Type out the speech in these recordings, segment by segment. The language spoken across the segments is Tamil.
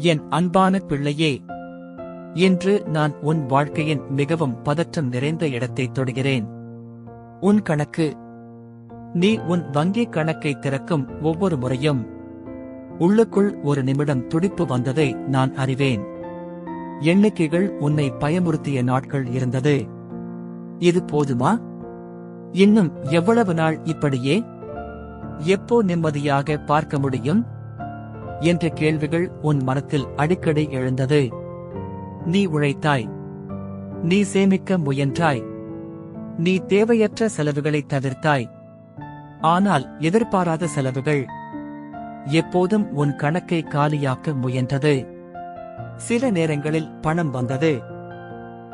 என் அன்பான பிள்ளையே இன்று நான் உன் வாழ்க்கையின் மிகவும் பதற்றம் நிறைந்த இடத்தை தொடுகிறேன். உன் கணக்கு நீ உன் வங்கி கணக்கை திறக்கும் ஒவ்வொரு முறையும் உள்ளுக்குள் ஒரு நிமிடம் துடிப்பு வந்ததை நான் அறிவேன். எண்ணிக்கைகள் உன்னை பயமுறுத்திய நாட்கள் இருந்தது. இது போதுமா? இன்னும் எவ்வளவு நாள் இப்படியே? எப்போ நிம்மதியாக பார்க்க முடியும்? என்ற கேள்விகள் உன் மனத்தில் அடிக்கடி எழுந்தது. நீ உழைத்தாய். நீ சேமிக்க முயன்றாய். நீ தேவையற்ற செலவுகளை தவிர்த்தாய். ஆனால் எதிர்பாராத செலவுகள் எப்போதும் உன் கணக்கை காலியாக்க முயன்றது. சில நேரங்களில் பணம் வந்தது.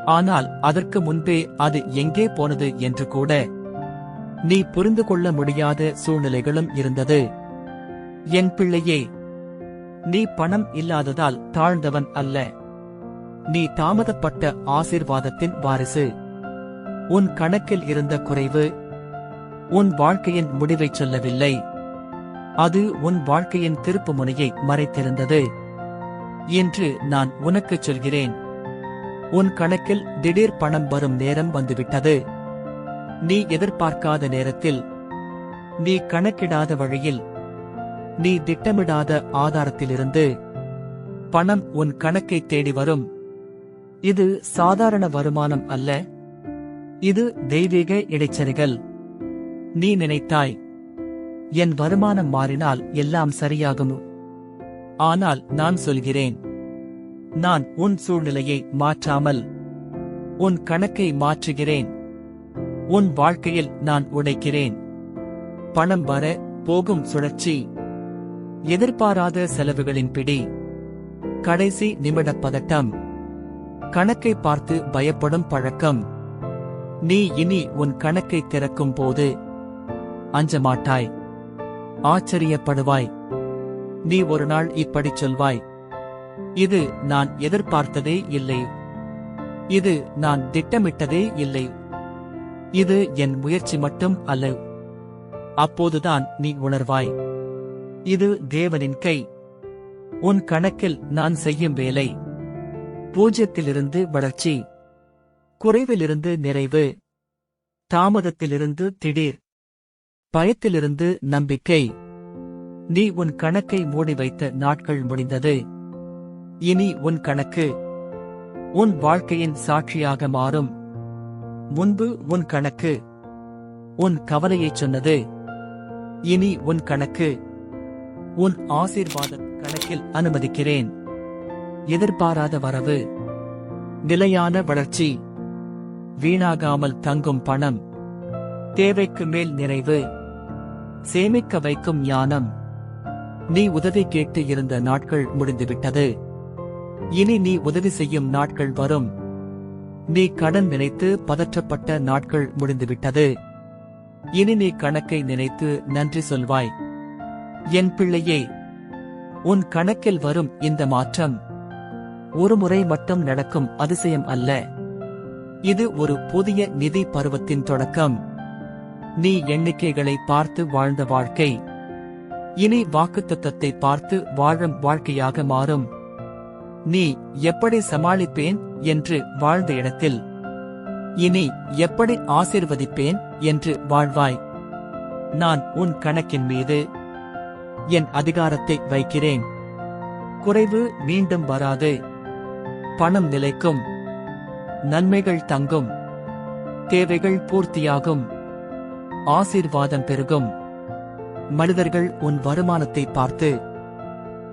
ஆனால் அதற்கு முன்பே அது எங்கே போனது என்று கூட நீ புரிந்து கொள்ள முடியாத சூழ்நிலைகளும் இருந்தது. என் பிள்ளையே நீ பணம் இல்லாததால் தாழ்ந்தவன் அல்ல. நீ தாமதப்பட்ட ஆசீர்வாதத்தின் வாரிசு. உன் கணக்கில் இருந்த குறைவு உன் வாழ்க்கையின் முடிவைச் சொல்லவில்லை. அது உன் வாழ்க்கையின் திருப்புமுனையை மறைத்திருந்தது. என்று நான் உனக்குச் சொல்கிறேன். உன் கணக்கில் திடீர் பணம் வரும் நேரம் வந்துவிட்டது. நீ எதிர்பார்க்காத நேரத்தில் நீ கணக்கிடாத வழியில் நீ திட்டமிடாத ஆதாரத்திலிருந்து பணம் உன் கணக்கை தேடி வரும். இது சாதாரண வருமானம் அல்ல. இது தெய்வீக இடைச்சரிகள். நீ நினைத்தாய் என் வருமானம் மாறினால் எல்லாம் சரியாகும். ஆனால் நான் சொல்கிறேன் நான் உன் சூழ்நிலையை மாற்றாமல் உன் கணக்கை மாற்றுகிறேன். உன் வாழ்க்கையில் நான் உடைக்கிறேன். பணம் வர போகும் சுழற்சி. எதிர்பாராத செலவுகளின் பிடி. கடைசி நிமிட பதட்டம் கணக்கை பார்த்து பயப்படும் பழக்கம். நீ இனி உன் கணக்கை திறக்கும் போது. அஞ்ச மாட்டாய் ஆச்சரியப்படுவாய். நீ ஒரு நாள் இப்படி சொல்வாய். இது நான் எதிர்பார்த்ததே இல்லை. இது நான் திட்டமிட்டதே இல்லை. இது என் முயற்சி மட்டும் அல்ல. அப்போதுதான் நீ உணர்வாய். இது தேவனின் கை. உன் கணக்கில் நான் செய்யும் வேலை. பூஜ்யத்திலிருந்து வளர்ச்சி. குறைவிலிருந்து நிறைவு. தாமதத்திலிருந்து திடீர். பயத்திலிருந்து நம்பிக்கை. நீ உன் கணக்கை மூடி வைத்த நாட்கள் முடிந்தது. இனி உன் கணக்கு. உன் வாழ்க்கையின் சாட்சியாக மாறும். முன்பு உன் கணக்கு. உன் கவலையைச் சொன்னது. இனி உன் கணக்கு. உன் ஆசீர்வாத கணக்கில் அனுமதிக்கிறேன். எதிர்பாராத வரவு. நிலையான வளர்ச்சி. வீணாகாமல் தங்கும் பணம். தேவைக்கு மேல் நிறைவு. சேமிக்க வைக்கும் ஞானம். நீ உதவி கேட்டு இருந்த நாட்கள் முடிந்துவிட்டது. இனி நீ உதவி செய்யும் நாட்கள் வரும். நீ கடன் நினைத்து பதற்றப்பட்ட நாட்கள் முடிந்துவிட்டது. இனி நீ கணக்கை நினைத்து நன்றி சொல்வாய். என் பிள்ளையே உன் கணக்கில் வரும் இந்த மாற்றம் ஒரு முறை மட்டும் நடக்கும் அதிசயம் அல்ல. இது ஒரு புதிய நிதி பருவத்தின் தொடக்கம். நீ எண்ணிக்கைகளை பார்த்து வாழ்ந்த வாழ்க்கை. இனி வாக்குத்தத்தத்தை பார்த்து வாழும் வாழ்க்கையாக மாறும். நீ எப்படி சமாளிப்பேன் என்று வாழ்ந்த இடத்தில். இனி எப்படி ஆசிர்வதிப்பேன் என்று வாழ்வாய். நான் உன் கணக்கின் மீது என் அதிகாரத்தை வைக்கிறேன். குறைவு மீண்டும் வராது. பணம் நிலைக்கும். நன்மைகள் தங்கும். தேவைகள் பூர்த்தியாகும். ஆசீர்வாதம் பெருகும். மனிதர்கள் உன் வருமானத்தை பார்த்து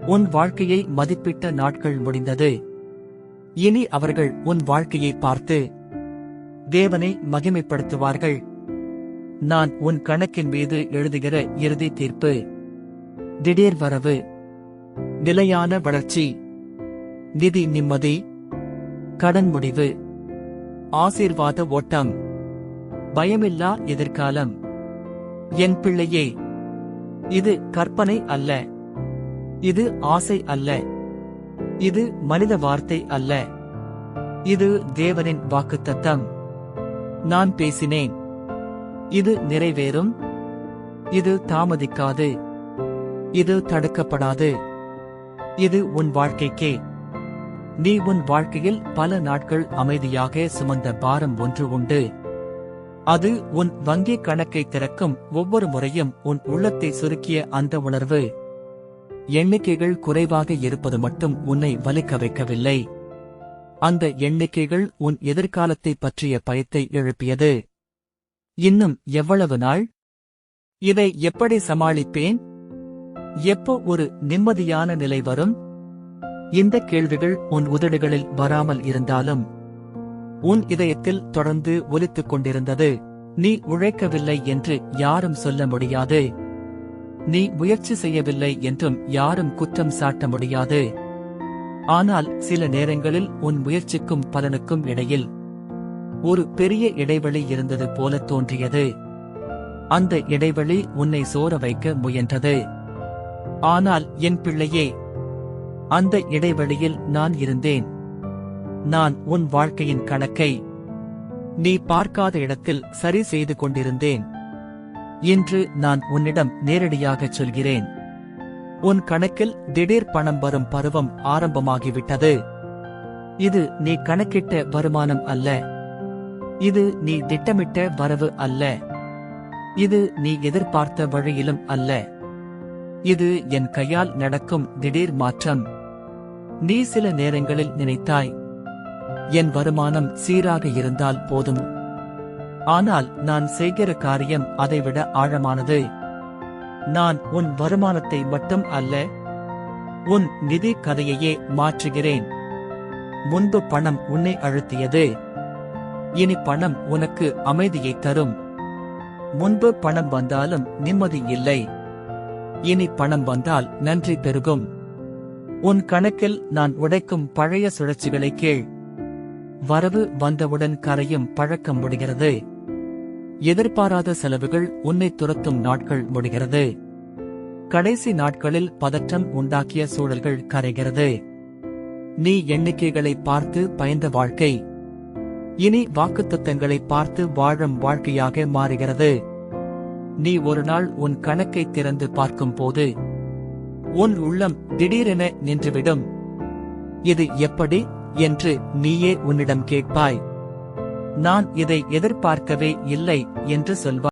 உன் வாழ்க்கையை மதிப்பிட்ட நாட்கள் முடிந்தது. இனி அவர்கள் உன் வாழ்க்கையை பார்த்து தேவனை மகிமைப்படுத்துவார்கள். நான் உன் கணக்கின் மீது எழுதுகிற இறுதி தீர்ப்பு. திடீர் வரவு. நிலையான வளர்ச்சி. நிதி நிம்மதி. கடன் முடிவு. ஆசீர்வாத ஓட்டம். பயமில்லா எதிர்காலம். என் பிள்ளையே இது கற்பனை அல்ல. இது ஆசை அல்ல. இது மனித வார்த்தை அல்ல. இது தேவனின் வாக்குத்தத்தம். நான் பேசினேன். இது நிறைவேறும். இது தாமதிக்காது. இது தடுக்கப்படாது. இது உன் வாழ்க்கைக்கே. நீ உன் வாழ்க்கையில் பல நாட்கள் அமைதியாக சுமந்த பாரம் ஒன்று உண்டு. அது உன் வங்கிக் கணக்கை திறக்கும் ஒவ்வொரு முறையும் உன் உள்ளத்தை சுருக்கிய அந்த உணர்வு. எண்ணிக்கைகள் குறைவாக இருப்பது மட்டும் உன்னை வலிக்க வைக்கவில்லை. அந்த எண்ணிக்கைகள் உன் எதிர்காலத்தை பற்றிய பயத்தை எழுப்பியது. இன்னும் எவ்வளவு நாள்? இதை எப்படி சமாளிப்பேன்? எப்போ ஒரு நிம்மதியான நிலை வரும்? இந்த கேள்விகள் உன் உதடுகளில் வராமல் இருந்தாலும் உன் இதயத்தில் தொடர்ந்து ஒலித்துக் கொண்டிருந்தது. நீ உழைக்கவில்லை என்று யாரும் சொல்ல முடியாது. நீ முயற்சி செய்யவில்லை என்றும் யாரும் குற்றம் சாட்ட முடியாது. ஆனால் சில நேரங்களில் உன் முயற்சிக்கும் பலனுக்கும் இடையில் ஒரு பெரிய இடைவெளி இருந்தது போல தோன்றியது. அந்த இடைவெளி உன்னை சோர வைக்க முயன்றது. ஆனால் என் பிள்ளையே அந்த இடைவெளியில் நான் இருந்தேன். நான் உன் வாழ்க்கையின் கணக்கை நீ பார்க்காத இடத்தில் சரி செய்து கொண்டிருந்தேன். இன்று நான் உன்னிடம் நேரடியாகச் சொல்கிறேன். உன் கணக்கில் திடீர் பணம் வரும் பருவம் ஆரம்பமாகிவிட்டது. இது நீ கணக்கிட்ட வருமானம் அல்ல. இது நீ திட்டமிட்ட வரவு அல்ல. இது நீ எதிர்பார்த்த வழியிலும் அல்ல. இது என் கையால் நடக்கும் திடீர் மாற்றம். நீ சில நேரங்களில் நினைத்தாய் என் வருமானம் சீராக இருந்தால் போதும். ஆனால் நான் செய்கிற காரியம் அதைவிட ஆழமானது. நான் உன் வருமானத்தை மட்டும் அல்ல உன் நிதி கதையையே மாற்றுகிறேன். முன்பு பணம் உன்னை அழுத்தியது. இனி பணம் உனக்கு அமைதியை தரும். முன்பு பணம் வந்தாலும் நிம்மதி இல்லை. இனி பணம் வந்தால் நன்றி பெருகும். உன் கணக்கில் நான் உடைக்கும் பழைய சுழற்சிகளை கேள். வரவு வந்தவுடன் கரையும் பழக்கம் முடிகிறது. எதிர்பாராத செலவுகள் உன்னை துரத்தும் நாட்கள் முடிகிறது. கடைசி நாட்களில் பதற்றம் உண்டாக்கிய சூழல்கள் கரைகிறது. நீ எண்ணிக்கைகளை பார்த்து பயந்த வாழ்க்கை. இனி வாக்குத்தத்தங்களை பார்த்து வாழும் வாழ்க்கையாக மாறுகிறது. நீ ஒரு நாள் உன் கணக்கை திறந்து பார்க்கும் போது உன் உள்ளம் திடீரென நின்றுவிடும். இது எப்படி என்று நீயே உன்னிடம் கேட்பாய். நான் இதை எதிர்பார்க்கவே இல்லை என்று சொல்வார்